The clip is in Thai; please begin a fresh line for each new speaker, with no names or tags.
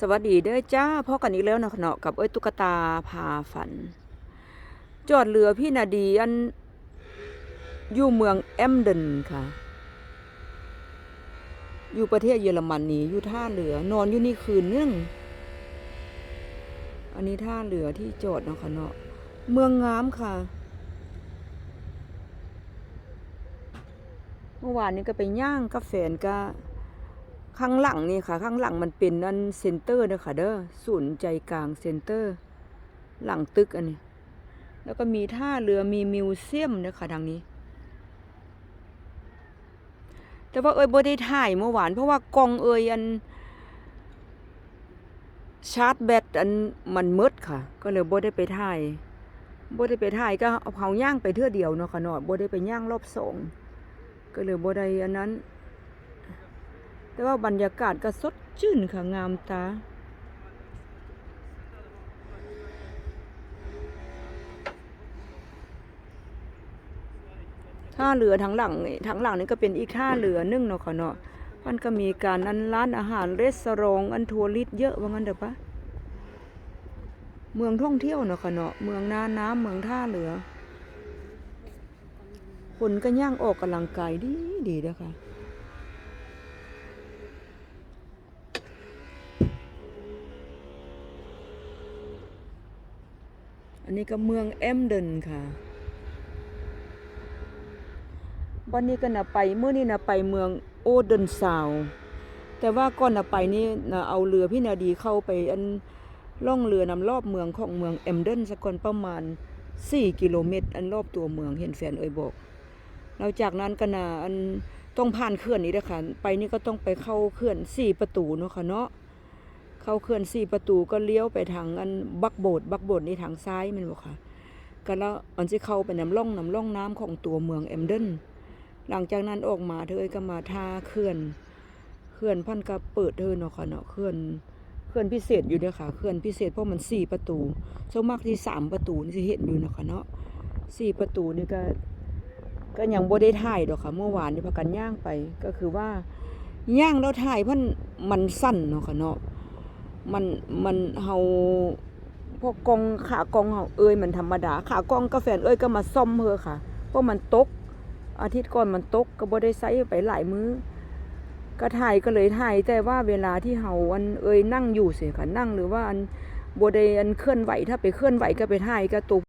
สวัสดีเด้อจ้าพ่อกันอีกแล้วนะเนาะกับเอ้ยตุ๊กตาพาฝัน จอดเรือพี่นาดีอันอยู่เมืองแอมเดนค่ะ อยู่ประเทศเยอรมนนีอยู่ท่าเรือนอนอยู่นี่คืนนึงอันนี้ท่าเรือที่จอดเนาะค่ะเนาะเมืองงามค่ะ เมื่อวานนี้ก็ไปย่างกับแฟนก็ ข้างหลังนี่ค่ะ ข้างหลังมันเป็นอันเซ็นเตอร์เด้อค่ะเด้อศูนย์ใจกลางเซ็นเตอร์ หลังตึกอันนี้แล้วก็มีท่าเรือมีมิวเซียมเด้อค่ะทางนี้ แต่ว่าเอ้ยบ่ได้ถ่ายเมื่อวานเพราะว่ากองเอ้ยอัน ชาร์จแบตอันมันมืดค่ะ ก็เลยบ่ได้ไปถ่ายบ่ได้ไปถ่ายก็เอาเผาย่างไปเทื่อเดียวเนาะค่ะเนาะบ่ได้ไปย่างรอบสองก็เลยบ่ได้อันนั้น แต่ว่าบรรยากาศก็สดชื่นค่ะงามตาท่าเรือทั้งหลังนี่ทั้งหลังนี่ก็เป็นอีกท่าเรือนึ่งเนาะค่ะเนาะมันก็มีการอันร้านอาหารเรสซอรองอันทัวริสต์เยอะว่างั้นเด้อปะเมืองท่องเที่ยวเนาะค่ะเนาะเมืองน้าน้ำเมืองท่าเรือ คนก็ย่างออกกำลังกายดีดีเด้อค่ะ อันนี้ก็เมืองแอมเดนค่ะวันนี้ก็นะไปเมื่อนี้นะไปเมืองโอเดนซาวด์แต่ว่าก่อนนะไปนี่นะเอาเรือพี่นาดีเข้าไปอันล่องเรือนำรอบเมืองของเมืองแอมเดนสักก่อนประมาณ 4 กิโลเมตร อันรอบตัวเมืองเห็นแฟนเอ่ยบอกแล้วจากนั้นก็นะอันต้องผ่านเขื่อนนี้เด้อค่ะไปนี่ก็ต้องไปเข้าเขื่อนสี่ประตูเนาะค่ะเนาะ เข้าเขื่อนสี่ประตูก็เลี้ยวไปทางอันบักโบดบักโบดนี่ทางซ้ายมันบอกค่ะก็แล้วอันที่เข้าไปน้ำล่องน้ำล่องน้ำของตัวเมืองเอมเดนหลังจากนั้นออกมาเธอก็มาทาเขื่อนเขื่อนพันก็เปิดเธอเนาะค่ะเนาะเขื่อนเขื่อนพิเศษอยู่เด้อค่ะเขื่อนพิเศษเพราะมันสี่ประตูส่วนมากที่สามประตูนี่สิเห็นอยู่เนาะค่ะเนาะสี่ประตูนี่ก็ก็ยังบ่ได้ถ่ายดอกค่ะ เมื่อวานนี่พากันย่างไปก็คือว่าย่างแล้วถ่ายเพิ่นมันสั้นเนาะค่ะเนาะ มันมันเฮาพวกกองขากองเฮาเอ้ยมันธรรมดาขากองกาแฟนเอ้ยก็มาซ่อมเฮอค่ะ เพราะมันตก อาทิตย์ก่อนมันตกก็บ่ได้ใช้ไปหลายมื้อก็ถ่ายก็เลยถ่ายแต่ว่าเวลาที่เฮาอันเอ้ยนั่งอยู่เสิค่ะนั่งหรือว่าอันบ่ได้อันเคลื่อนไหวถ้าไปเคลื่อนไหวก็ไปถ่ายก็ตก